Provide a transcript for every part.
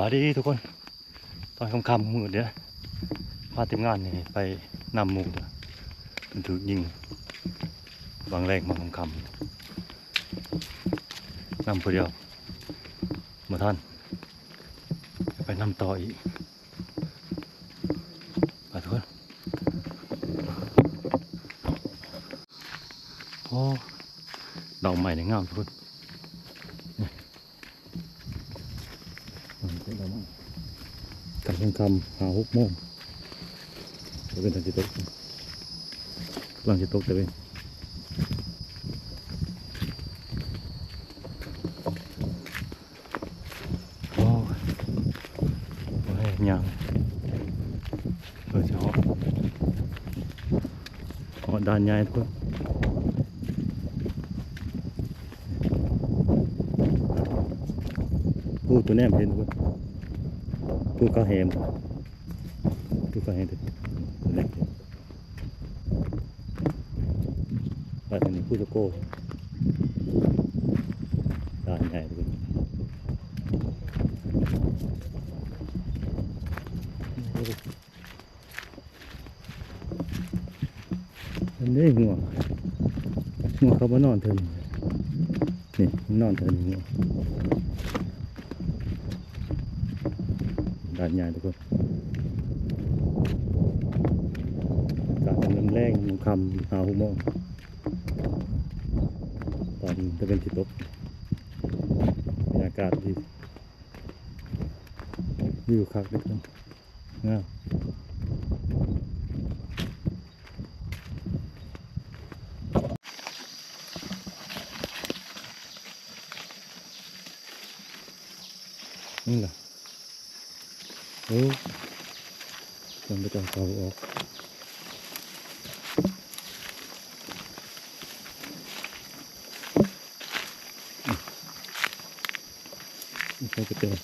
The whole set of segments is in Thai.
วัสดีทุกคน ตอนค่ำๆมืดเนี่ยพาทีมงานนี่ไปนำหมูมันถูกยิงบางแรงบางค่ำๆนำผู้เดียวมาท่าน ไปนำต่ออีกไปทุกคนโอ้ดอกใหม่ในงามทุกคน กันเป็นคำหาหกโมงจะเป็นทางจิตกกำลังจิตตกจะเป็นโอ้ยโอ้ยยังเออจะหาะเหาะด้านใหญ่ทุกคนพูดตัวแนมเห็นทุกคน tu có hẻm tu có hẻm được lệch và thành khu cho cô rồi này được anh đấy ngủ ngủ không có nón thường nè nón thường ngủ ด่านใหญ่ทุกคนการเป็นลำแรงลำคำหาหุโมงตอนจะเป็นสิตกบรรยากาศดีวิวคักเลยทุกคนงามนี่แหละ โอ้จำไปจำเขาออกนี่ใครจะเจอ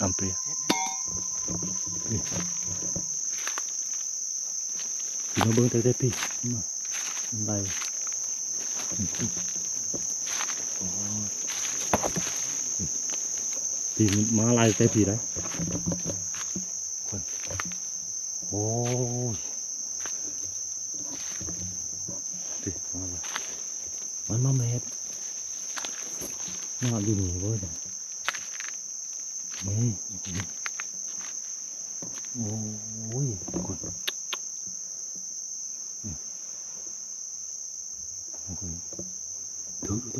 อัมเปรียนี่พี่มาเบิ้งเตะๆพี่มาไป ผีมาลายใจผีได้โอ้ยดิมาเลยมันมาเม็ดน่าดูหนีเว้ยนี่โอ้ยกด เ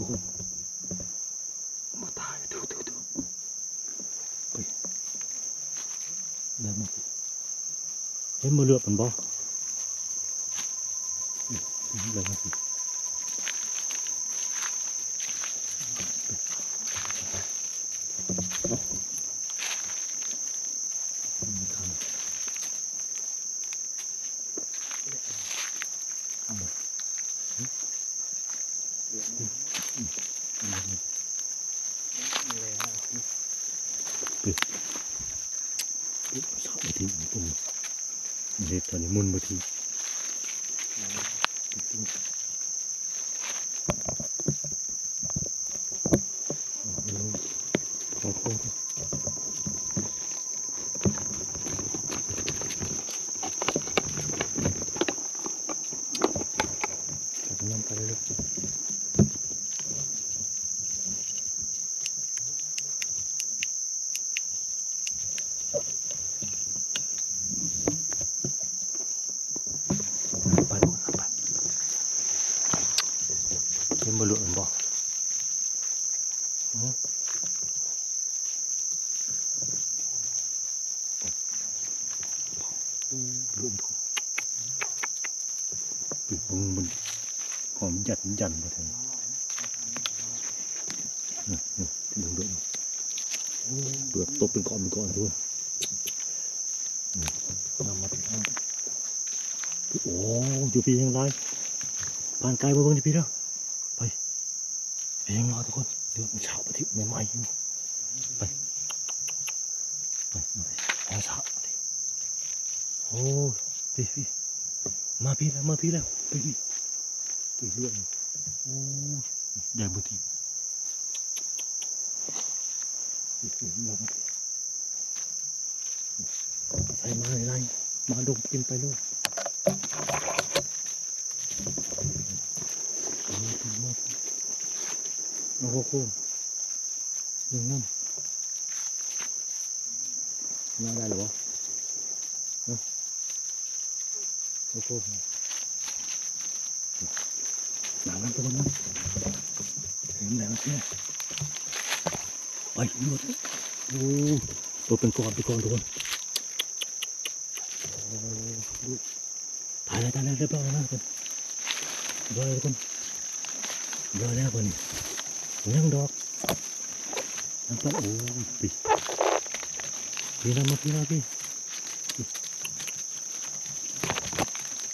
ลือบมันบ่ได้ มาสิสาวไปที่ตรงนี้เห็ดตอนนี้มุนไปที่ขอโทษกำลังไปเลยไปดูไปยังบ่หลุดมันบ่อื้อ หลุดบ่ปิดมึงมันหอมหยัดหยันไปเลยนี่นี่ดึงดึงเปลือกตบเป็นก้อนเป็นก้อนด้วยนำมาที่ข้างโอ้อยู่พี่ยังไรผ่านไกลมาเบิ่งที่พี่เด้อไปไปยังรอทุกคนเดือดมันเช้าปฏิบัติใหม่ๆอยู่ไปไปไปแอร์สาปฏิ โอ้พี่พี่มาพี่แล้วมาพี่แล้วไปพี่อีเรื่องโอ้ใหญ่บุตรีอีกเรื่ใส่มาอะไรมาดมกินไปดูมาดูโอ้โหหนึ่งน้ำน่าได้หรือวะเอ้า โอ้โหหนังนั้นตัวนั้นเห็นแล้วแค่ไปหมดโอ้ตัวเป็นกอนเป็นกอนทุกคนโอ้ดูตายแล้วตายแล้วเรียบร้อยแล้วนะคนเรียบร้อยแล้วทุกคนเรียบร้อยแล้วคนยังดอกน้ำตาลโอ้ปีพี่น้ำมาพี่มาพี่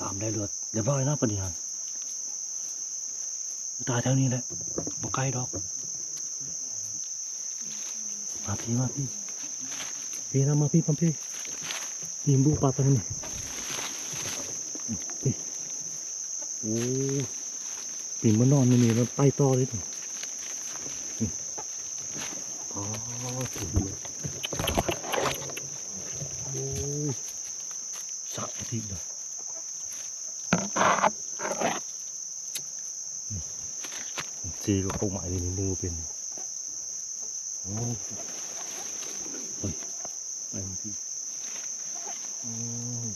กามได้เลือดเรียบร้อยนะปฏิหารย์ตายแถวนี้แหละบ่ไกลดอก มาพี่มาพี่พี่นะมาพี่พัมพี่นี่บุปลาตัวนี้พี่โอ้ปีมานนอนนี่นี่แล้วไปต่อเลยนี่อ๋อถูกเลยโอ้สักอาทิตย์เลย จีก็เข้ามาในนี้มือเป็นโอ้ยไปมาที่โอ้ย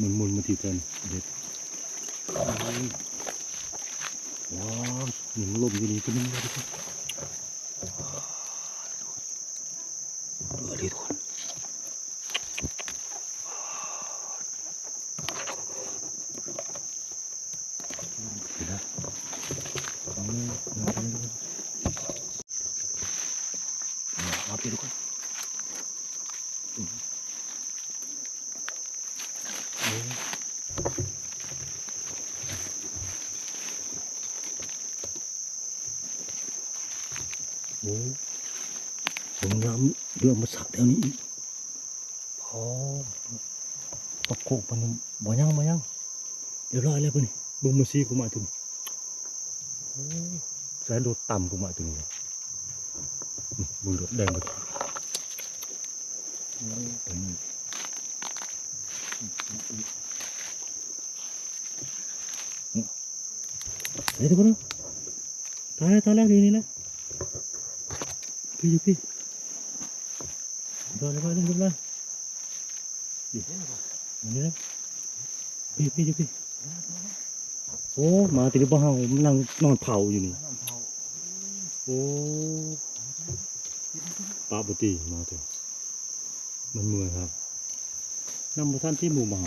มันมุนมาทีกันเด็ดว้าวหนึ่งลมอยู่นี่ตัวนึงเลยทุกคนเออดีทุกคน เดี๋ยวนะเอา มือเอาไปดูก่อนเอาไปดูก่อนอื มโอ้โหผมน้ำเรือมาสักแถวนี้อีกพอตะโกกมันบ่ยังบ่ยังเดี๋ยวรอยแล้วปะนี่เบึงมาซีกูมาถึงใช้รถต่ำกูมาถึงเลยมือรถแดงมาถึงเฮ้ยทุกคนตายแล้วตายแล้วทีนี้แล้วพี่อยู่พี่โดนแล้วไปเล่กันเลยอยู่นี่นะพี่พี่อยู่พี่โอ้มาติดบ้าเฮามันนั่งนอนเผาอยู่นี่ โอ้ปลาบุตรีมาเถอะมันเมื่อยครับนำมาท่านที่หมู่เมา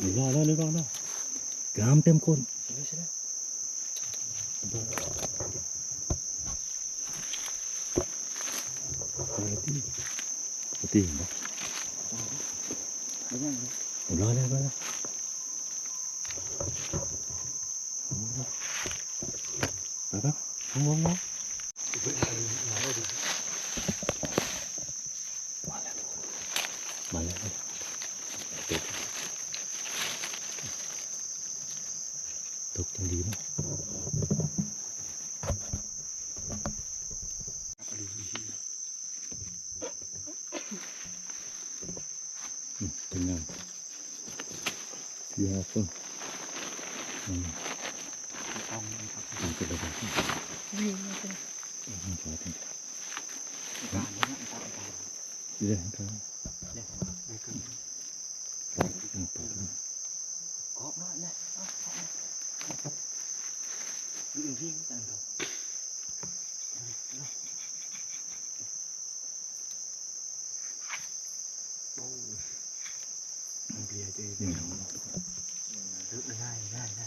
เรียบร้อแล้วเรียบร้อยแล้วกามเต็มคนบุตรีบุตรีเห็นปะไม่ยังเลยเรียบร้อแล้วเรียบร้อยแล้วไป ปะงงงงมาแล้วมาแล้ วิ่งมาเลยขอทิ้งกรนะการการเรื่องการเรื่องการขอบมากยนะวิ่งวิ่งต่างดอกโอ้เบียร์เจดีย์ได้ได้ได้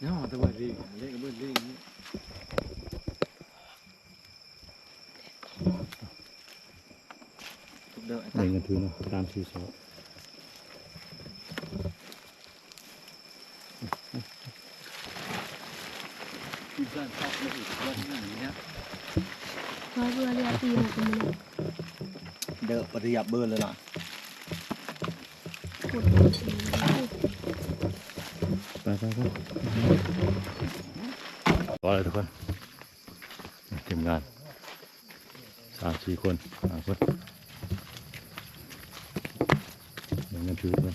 เนาหมอตาลงมาหุ่นมอตะลุเฮ้ยอันนี้เบิ่งดีอกระยองมีไปเลยตาพุจีต่อเนาะตะวันรีเล่นกับเบิ้ลเล่นนี่ทุกเดินในเงินถือเนาะตามชื่อซอที่เพื่อนชอบเลยเพื่อนอย่างนี้เนี่ยเพราะเรือเรือตีมันก็ไม่เลยเดินปฏิยับเบิ้ลเลยล่ะกดตัว ตีไปไปไปพอเลยทุกคนทีมงานสามสี่คนสามคนในเงินถือเพื่อน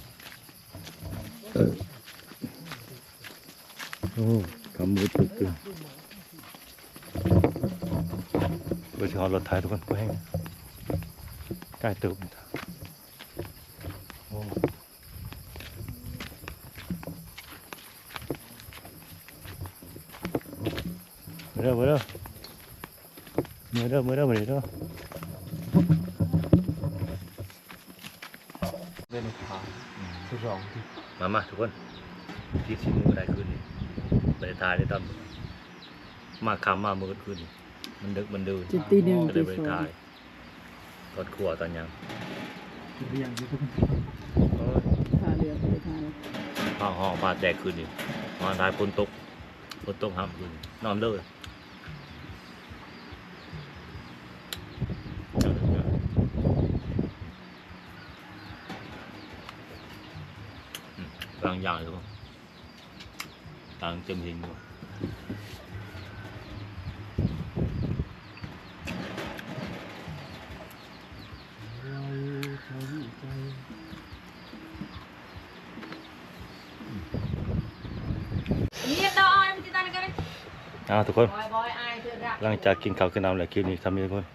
โอ้ขมือตึงเพื่อที่เอรถไถทุกคนก็ให้ใกล้ตึกโอ้ มือ เด้อมือเด้อมือเด้อมือเด้อมือเด้อเล่นขาทุกสองที่มามาทุกคนที่สิมือได้ขึ้นนี่บรรยากาศได้ตอนมาคำมามือขึ้นนี่มันดึกมันดื่นจุดตีหนึ่งก็เลตียบรรสยาอกางศตอนครัวตอนยังเรียงที่ทุกโอ้ยท่าเรือไปท่าเรือผ้าห่อผ้าแตกขึ้นนี่มาทายฝนตกฝนตกห้ามขึ้นนอนเลยางอย่างทุกคนต่างเต็มหินอยู่นี่ต่อไอ้มันจะตายกันเลยอ่าทุกคนบอยบอยไอ้เธอรักหลังจากกินข้าวกินน้ำแล้วคลิปนี้ทำนี้ทุกคน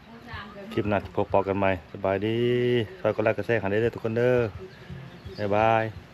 คลิปหน้าพบปอกันใหม่สบายดีซอยก็ไลค์ก็แชร์กันได้เลยทุกคนเด้อบ๊ายบาย